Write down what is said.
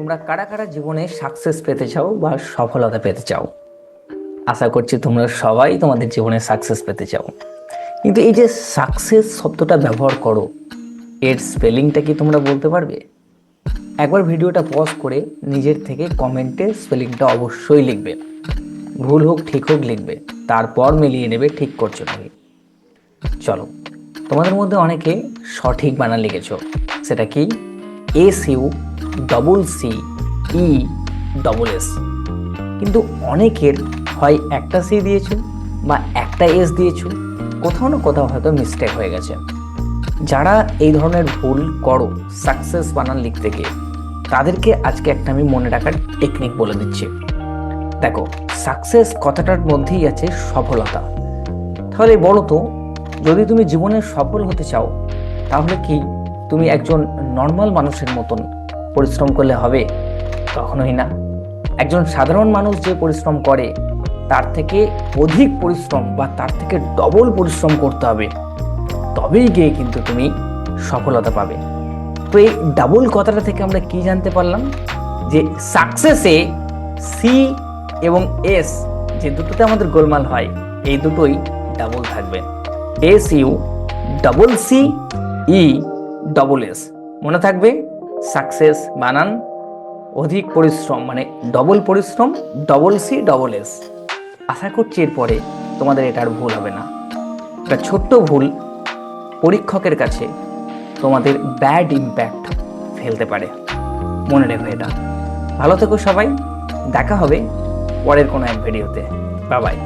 তোমরা কারা কারা জীবনে সাকসেস পেতে চাও বা সফলতা পেতে চাও? আশা করছি তোমরা সবাই তোমাদের জীবনে সাকসেস পেতে চাও। কিন্তু এই যে সাকসেস শব্দটা ব্যবহার করো, এর স্পেলিংটা কি তোমরা বলতে পারবে? একবার ভিডিওটা পজ করে নিজের থেকে কমেন্টে স্পেলিংটা অবশ্যই লিখবে। ভুল হোক, ঠিক হোক, লিখবে। তারপর মিলিয়ে নেবে ঠিক করছ নাকি চলো, তোমাদের মধ্যে অনেকে সঠিক বানান লিখেছো। সেটা কি? S U double C E double S কিন্তু অনেকের হয় একটা সি দিয়েছ বা একটা এস দিয়েছ কোথাও না কোথাও হয়তো মিস্টেক হয়ে গেছে। যারা এই ধরনের ভুল করো সাকসেস বানান লিখতে গিয়ে, তাদেরকে আজকে একটা আমি মনে রাখার টেকনিক বলে দিচ্ছি। দেখো সাকসেস কথাটার মধ্যেই আছে সফলতা। তাহলে বলো তো, যদি তুমি জীবনে সফল হতে চাও, তাহলে কি তুমি একজন নর্মাল মানুষের মতন পরিশ্রম করলে হবে? কখনোই না। একজন সাধারণ মানুষ যে পরিশ্রম করে, তার থেকে অধিক পরিশ্রম বা তার থেকে ডবল পরিশ্রম করতে হবে। তবেই গিয়ে কিন্তু তুমি সফলতা পাবে। তো এই ডাবল কথাটা থেকে আমরা কি জানতে পারলাম? যে সাকসেসে সি এবং এস যে দুটোতে আমাদের গোলমাল হয়, এই দুটোই ডাবল থাকবে। S U double C E double S মনে থাকবে? সাকসেস বানান, অধিক পরিশ্রম মানে ডবল পরিশ্রম ডবল সি ডবল এস আশা করছি এরপরে তোমাদের এটা আর ভুল হবে না। একটা ছোট্ট ভুল পরীক্ষকের কাছে তোমাদের ব্যাড ইম্প্যাক্ট ফেলতে পারে। মনে রেখো এটা। ভালো থেকো সবাই। দেখা হবে পরের কোনো এক ভিডিওতে বাবাই